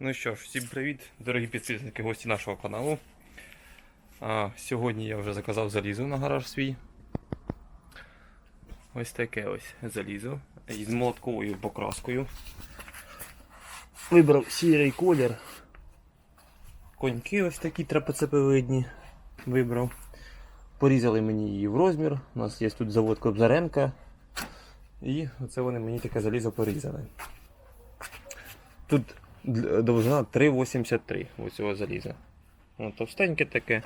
Ну що ж, всім привіт, дорогі підписники, гості нашого каналу. А, сьогодні я вже заказав залізо на гараж свій. Ось таке ось залізо із молотковою покраскою. Вибрав сірий колір. Коньки ось такі трапецепевидні вибрав. Порізали мені її в розмір. У нас є тут завод Кобзаренка. І оце вони мені таке залізо порізали. Тут довжина 3,83 ось цього заліза. Товстеньке таке,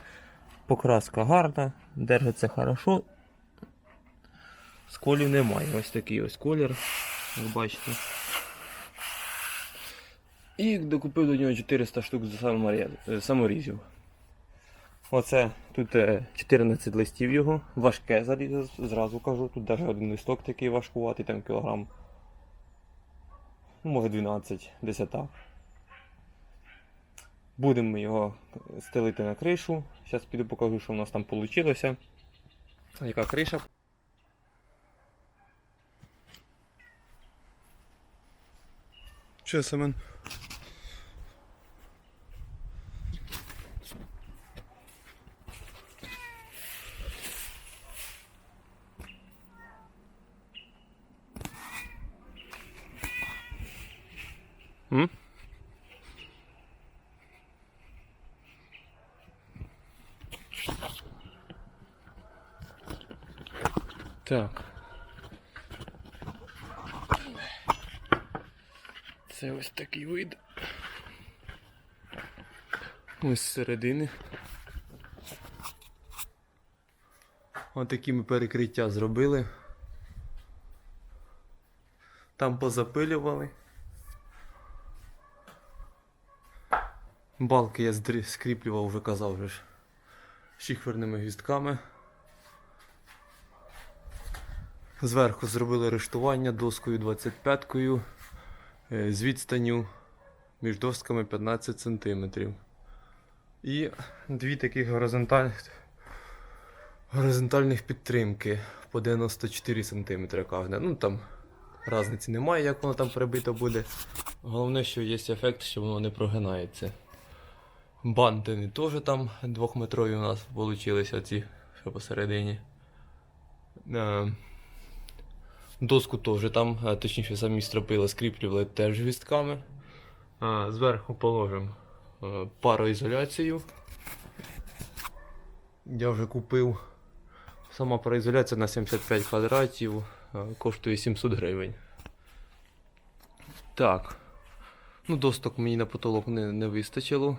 покраска гарна, держиться хорошо. Сколів немає. Ось такий ось колір, як бачите. І докупив до нього 400 штук е, саморізів. Оце тут е, 14 листів його, важке залізо, зразу кажу. Тут навіть один листок такий важкуватий, там кілограм. Може 12, десь так. Будемо його стелити на кришу. Зараз піду покажу, що в нас там вийшло. Яка криша. Че, Семен? М? Так. Це ось такий вид. Ось з середини. Отакі ми перекриття зробили. Там позапилювали. Балки я скріплював, вже казав вже ж. Шіхверними гвістками. Зверху зробили рештування доскою 25-кою е, з відстанню між досками 15 см. І дві таких горизонтальних, горизонтальних підтримки по 94 см кожне. Ну там різниці немає, як воно там прибито буде. Головне, що є ефект, що воно не прогинається. Бантини теж там двохметрові у нас вийшли ці, що посередині. Е, Доску теж там, е, точніше самі стропили, скріплювали теж гвістками. Е, Зверху положимо пароізоляцію. Я вже купив. Сама пароізоляція на 75 квадратів коштує 700 гривень. Так. Ну, досток мені на потолок не, не вистачило.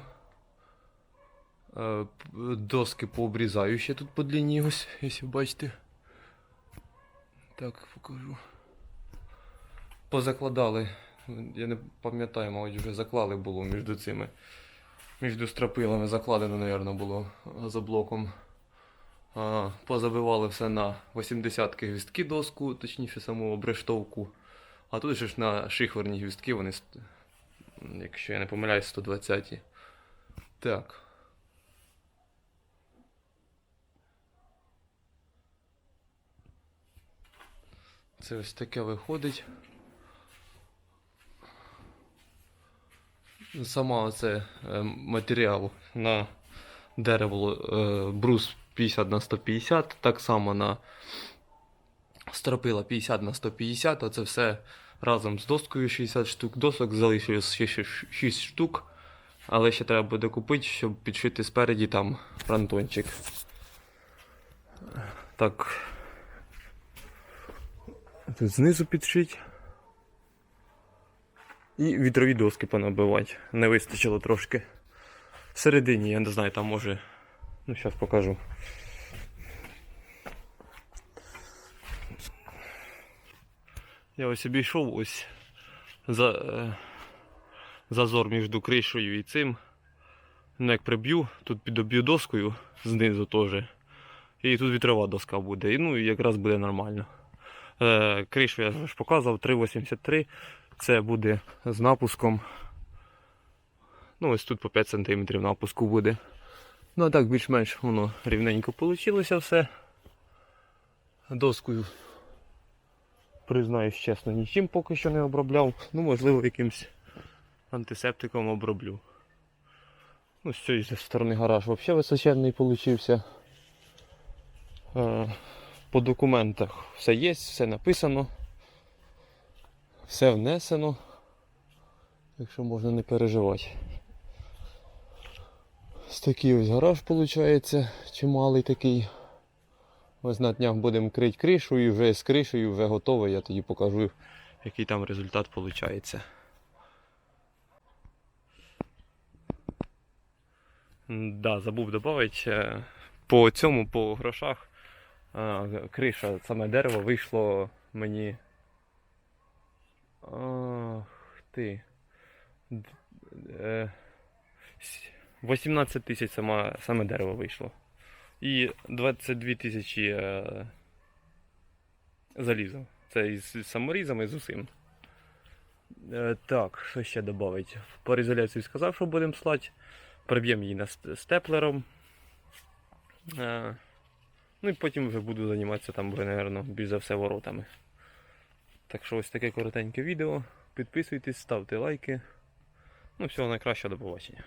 Е, Доски пообрізаю ще тут по длині, ось, якщо бачите. Так, покажу. Позакладали. Я не пам'ятаю, мабуть, вже заклали було між цими. Між стропилами закладено, мабуть, було газоблоком. А, позабивали все на 80-ки гвістки доску, точніше саму обрештовку. А тут же ж на шихверні гвістки вони, якщо я не помиляюсь, 120. Так. Це ось таке виходить. Сама оце е, матеріал на дерево е, брус 50 на 150, так само на стропила 50 на 150, оце все разом з доскою 60 штук. Досок залишилось ще 6 штук, але ще треба буде купити, щоб підшити спереді там фронтончик. Так. Тут знизу підшить. І вітрові доски понабивати. Не вистачило трошки. Всередині, я не знаю, там може. Ну, зараз покажу. Я ось обійшов ось за, е, зазор між кришею і цим. Ну, як приб'ю, тут підоб'ю доскою знизу теж. І тут вітрова доска буде. І ну якраз буде нормально. Е, кришу я ж показував 3,83. Це буде з напуском. Ну, ось тут по 5 см напуску буде. Ну а так більш-менш воно рівненько вийшло все. Доскою, признаюсь чесно, нічим поки що не обробляв. Ну, можливо, якимсь антисептиком оброблю. Ну, з цієї сторони гараж взагалі височенний получився. Е, По документах все є, все написано, все внесено. Так що можна не переживати. Ось такий ось гараж виходить, чималий такий. Ось на днях будемо крити кришу і вже з кришею вже готовий, я тоді покажу, який там результат виходить. Да, забув додати. По цьому, по грошах, криша, саме дерево вийшло мені. Ах ти. Д- е, с- 18 тисяч сама, саме дерево вийшло. І 22 тисячі е, залізо. Це із саморізами, з усім. Е, так, що ще додати? По ізоляцію сказав, що будемо слати. Приб'ємо її на степлером. Е, ну і потім вже буду займатися там, вже, напевно, більш за все воротами. Так що ось таке коротеньке відео. Підписуйтесь, ставте лайки. Ну, всього найкращого, до побачення.